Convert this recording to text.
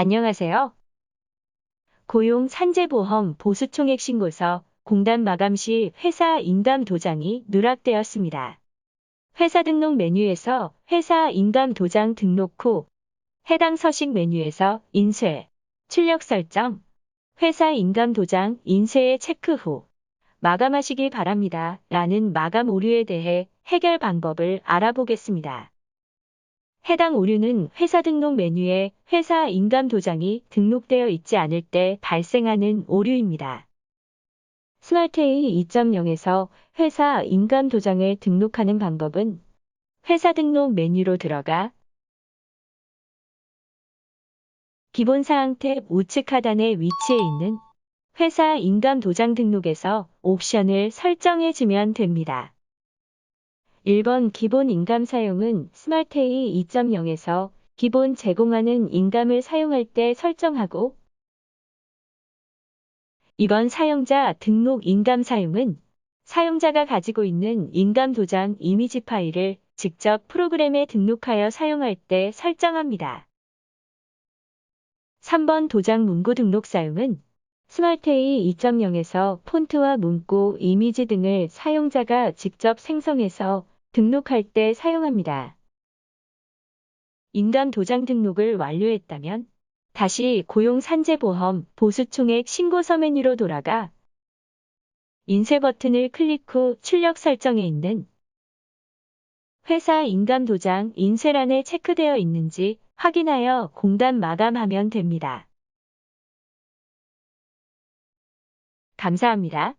안녕하세요. 고용 산재보험 보수총액 신고서 공단 마감 시 회사 인감 도장이 누락되었습니다. 회사 등록 메뉴에서 회사 인감 도장 등록 후 해당 서식 메뉴에서 인쇄, 출력 설정, 회사 인감 도장 인쇄에 체크 후 마감하시기 바랍니다. 라는 마감 오류에 대해 해결 방법을 알아보겠습니다. 해당 오류는 회사 등록 메뉴에 회사 인감 도장이 등록되어 있지 않을 때 발생하는 오류입니다. 스마트A 2.0에서 회사 인감 도장을 등록하는 방법은 회사 등록 메뉴로 들어가 기본사항 탭 우측 하단에 위치해 있는 회사 인감 도장 등록에서 옵션을 설정해 주면 됩니다. 1번 기본 인감 사용은 스마트A 2.0에서 기본 제공하는 인감을 사용할 때 설정하고 2번 사용자 등록 인감 사용은 사용자가 가지고 있는 인감 도장 이미지 파일을 직접 프로그램에 등록하여 사용할 때 설정합니다. 3번 도장 문구 등록 사용은 스마트A 2.0에서 폰트와 문구, 이미지 등을 사용자가 직접 생성해서 등록할 때 사용합니다. 인감 도장 등록을 완료했다면 다시 고용산재보험 보수총액 신고서 메뉴로 돌아가 인쇄 버튼을 클릭 후 출력 설정에 있는 회사 인감 도장 인쇄란에 체크되어 있는지 확인하여 공단 마감하면 됩니다. 감사합니다.